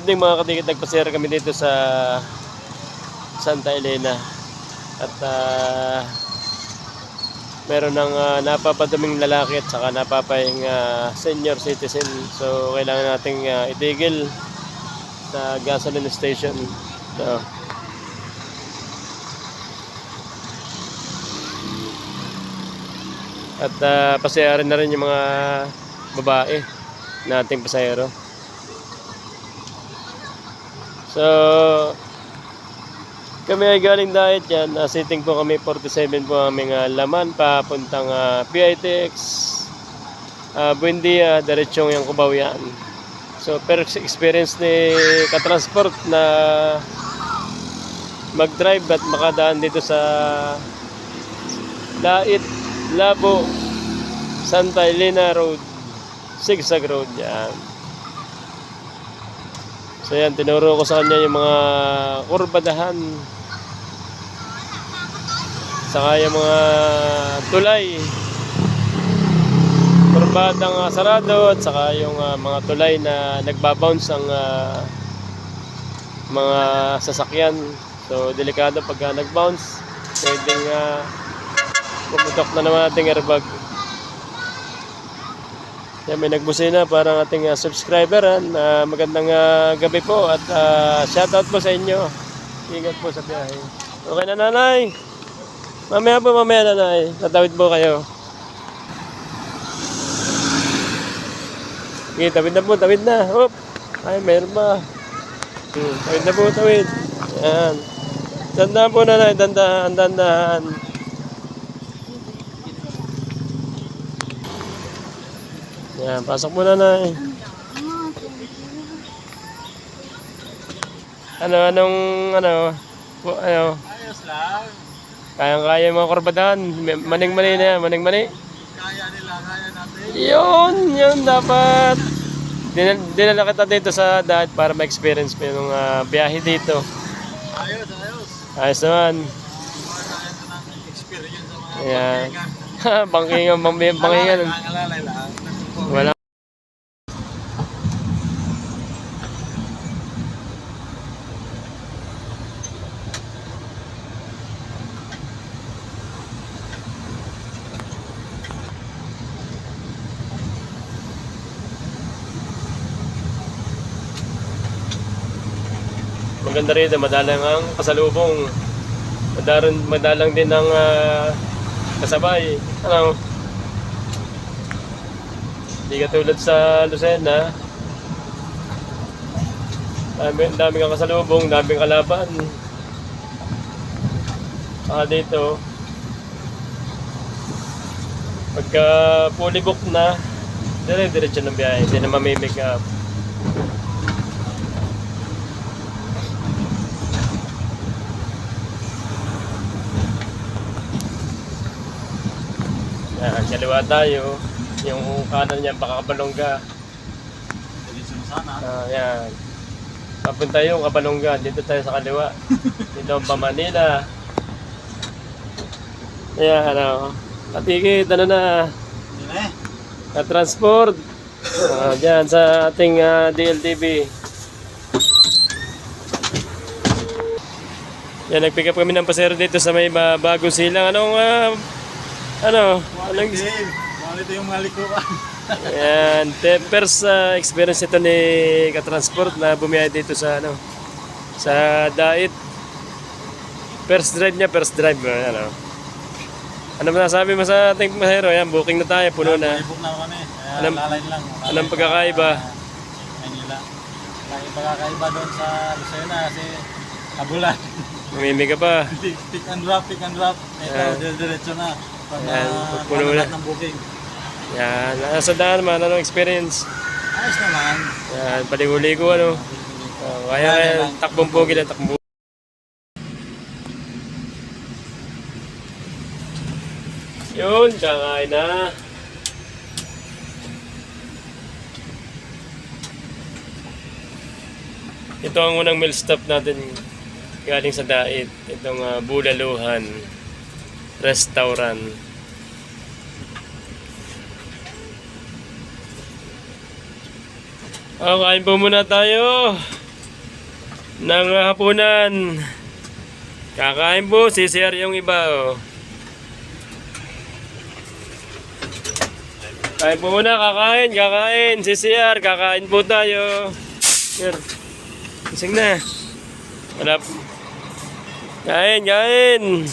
Good evening mga katikit, nagpasira kami dito sa Santa Elena. At ah, meron ng ah, napapaduming lalaki at saka napapahing ah, senior citizen. So kailangan nating ah, itigil sa gasoline station. So, at uh, pasayarin na rin yung mga babae nating pasayero. So, kami ay galing diet yan. Sitting po kami 47 po aming uh, laman papuntang uh, PITX. Uh, Buendia, diretsong yung Cubao yan. So, first experience ni Katransport na mag-drive at makadaan dito sa Lait, Labo, Santa Elena Road, Sigsag Road yan. So yan, tinuro ko sa kanya yung mga kurbadahan. Saka yung mga tulay. Kurbadang uh, sarado at saka yung ah, mga tulay na nagbabounce ang ah, mga sasakyan. So delikado pagka nagbounce. Pwedeng uh, pumutok na naman ating airbag. Yan, may nagbusina parang ating uh, subscriber. Ah, magandang ah, gabi po at uh, shoutout po sa inyo. Ingat po sa biyahe. Okay na nanay. Mamaya po mamaya nanay. Tatawid po kayo. Okay, tawid na po, tawid na. Hop. Ay, mayroon ba? Hmm, tawid na po, tawid. Yan. Dandahan po nanay, dandahan, dandahan. Yan, pasok mo nanay. Ano, anong, ano, ano, Ayos lang. kayang-kaya yung mga korbadahan. Maning-mani na yan, maning-mani. Kaya nila, kaya natin. Yun, yun dapat. Dinal dinala kita dito sa dahil para ma-experience mo yung ah, biyahe dito. Ayos, ayos. Ayos naman. Ng experience sa mga Ayan. pagkaingan. bankingan, bang- bankingan. Nangalalay lang. Wala. Maganda rin, madalang ang kasalubong. Madalang, madalang din ang ah, kasabay. Ano? Hindi katulad sa Lucena. Dami, dami kang kasalubong, daming kalaban. Saka dito, pagka fully booked na, dire-diretso ng biyahe, hindi na mamimik up. Yan, kaliwa tayo. Yung kanan niya, baka kabalongga. Sana. Ah. Papunta yung Kabalongga. Dito tayo sa kaliwa. Dito ang Pamanila. Ayan, ano. Patikit, ano na. Na transport. Ah, dyan sa ating ah, DLTV. Yan, nag-pick up kami ng pasero dito sa may ba- bagong silang. Anong, ah, ano, anong, Quality yung mga likuan. Ayan, first uh, experience ito ni Katransport na bumiyahe dito sa ano sa Dait. First drive niya, first drive. Ano, ano ba nasabi mo sa ating masahero? Ayan, booking na tayo, puno na. Book na kami. Kaya Anong- lalay lang. anong pagkakaiba? Manila. Lagi pagkakaiba doon sa Lucena kasi kabulan. Mamimi ka pa. pick, pick and drop, pick and drop. Ito, diretso na. Uh, puno na. ng booking. Yan, nasa daan man, anong experience? Ayos naman. Yan, paligo-ligo ano. Uh, kaya kaya takbong pogi na takbo. Yun, kakain na. Ito ang unang meal stop natin galing sa Dait. Itong uh, Bulaluhan Restaurant. Oh, kain po muna tayo. ng hapunan. Kakain po, sisir yung iba. Oh. Kain po muna, kakain, kakain. CCR, kakain po tayo. Sir, ising na. Hanap. Kain, kain.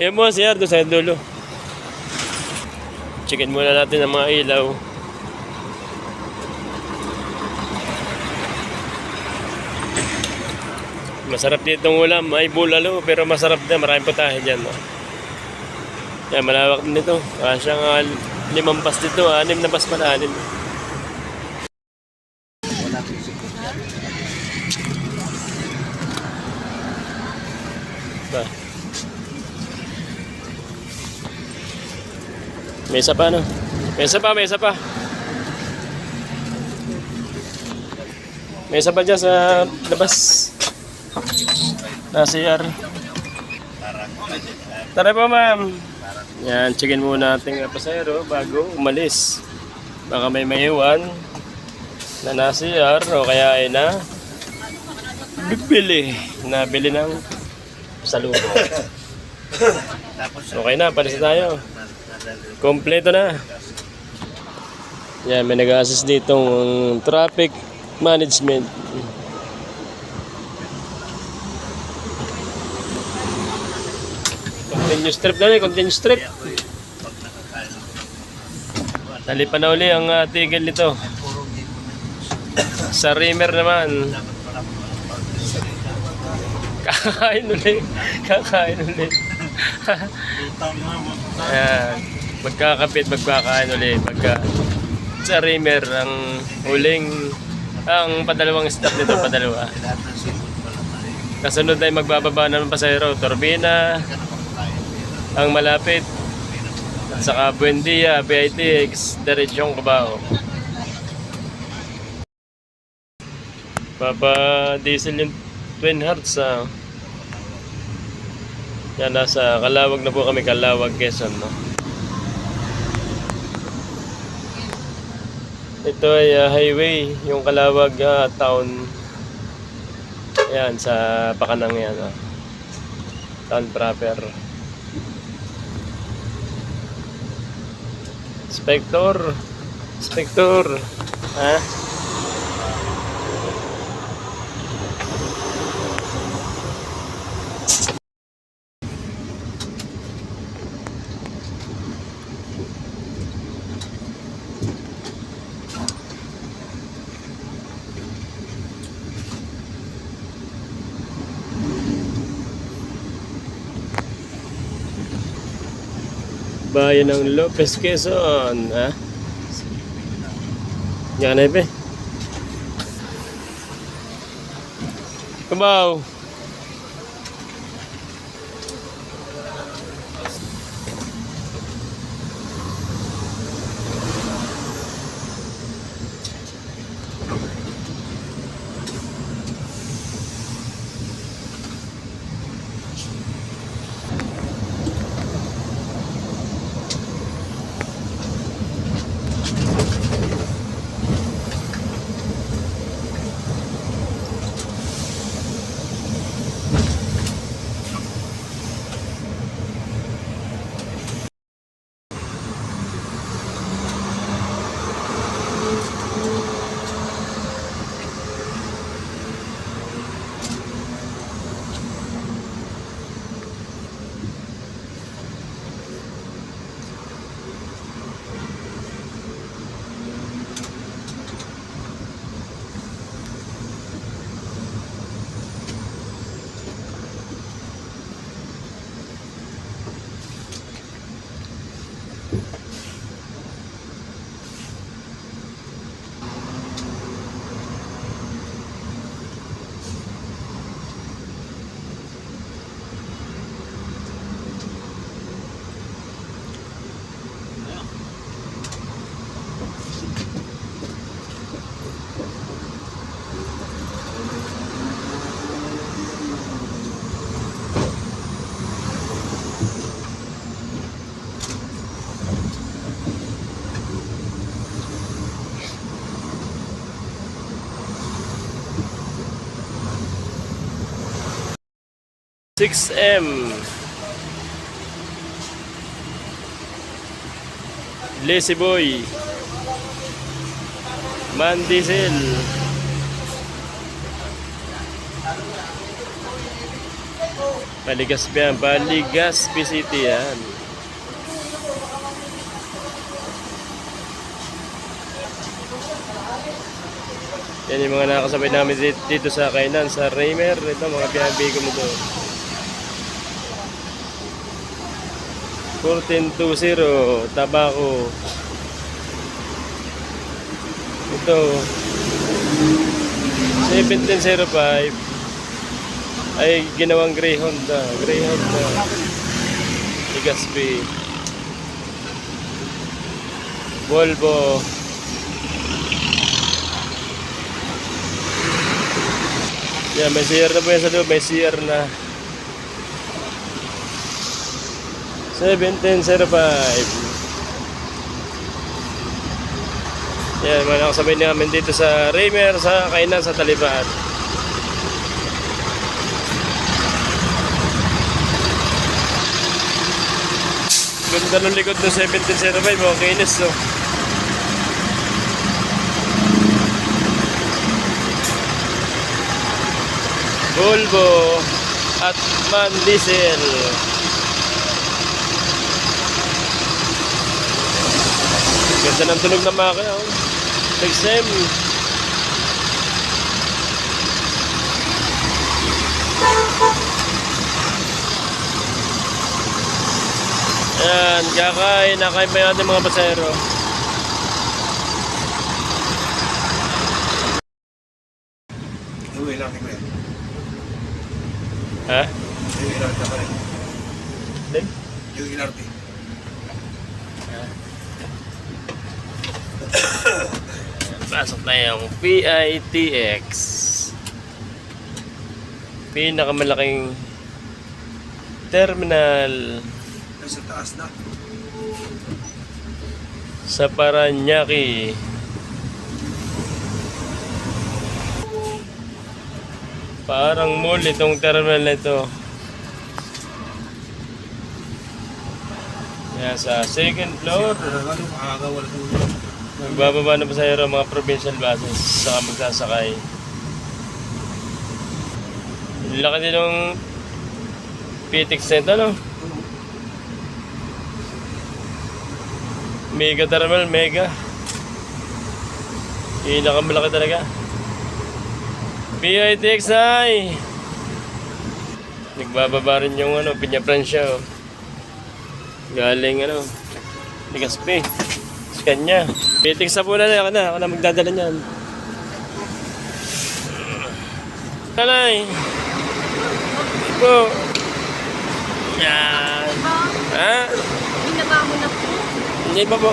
Yan mo, CR, doon sa dulo. Checkin muna natin ang mga ilaw. Masarap dito ang ulam. Ay bulalo, pero masarap din. Maraming putahe dyan. No? Yan, malawak din ito. Ah, siyang ah, limang bas dito. ah. Anim na bas pala, anim. May isa pa, no? May isa pa, may isa pa. May isa pa dyan sa labas. Na CR. Tara po, ma'am. Yan, checkin muna natin ang pasahero bago umalis. Baka may maiwan na na-CR o kaya ay na bibili. Nabili ng salubong. Okay na, palis na tayo. Kompleto na. Yan, may nag-assist ditong traffic management. Continuous trip na rin, continuous trip. Talipan na uli ang uh, tigil nito. Sa Rimmer naman. Kakain uli. Kakain uli. Ayan. Magkakapit, magkakain uli. Pagka sa Rimmer, ang huling, ang padalawang stop nito, padalawa. Kasunod ay magbababa ng pasahero, Turbina, ang malapit, at saka Buendia, BITX, Diretsong Cubao. Papa diesel yung Twin Hearts ah. Yan, nasa Kalawag na po kami, Kalawag, Quezon, no? Ito ay ah, highway, yung Kalawag ah, town. Ayan, sa Pakanang yan, ah. Town proper. Spector. Spector. Ha? Bayan ng Lopez Quezon, ha? Yan na ibe. Kubaw. 6M. Lazy Boy. Man Diesel. Baligas ba yan? Baligas City yan. Yan yung mga nakakasabay namin dito, sa kainan, sa Raymer. Ito, mga pinagbigo mo 1420, tabako. Ito, 1705 ay ginawang Greyhound na. Greyhound na. Ligaspi. Volvo. Yan, may CR na po yan sa loob. May CR na. 1705. Yan, mga nakasabay namin dito sa Raymer, sa kainan sa Taliban. Ganda ng likod ng 1705, mga kinis, no? Volvo at Man Diesel. Ganda ng tunog ng makina, oh. Exam. Ayan, kakain, nakain pa yung ating mga pasero. Ko yan. Ha? Yung LRT pa rin. Lim? Yung LRT. Pasok na yung PITX. Pinakamalaking terminal Nasa taas na. sa Paranaque. Parang mall itong terminal na ito. Yan sa second floor. Talaga, ano. Magbababa na pasahero ang mga provincial buses saka magsasakay. Laki din ng PTX Center, no? Mega terminal, mega. Pinakamalaki talaga. PITX ay! Nagbababa rin yung ano, Pinya Francia, oh. Galing ano, Ligaspi. Kanya. Pitik sa pula na, ako na, ako na magdadala niyan. Talay. Ipo. Yan. Ha? Binaba mo na po. Hindi pa po.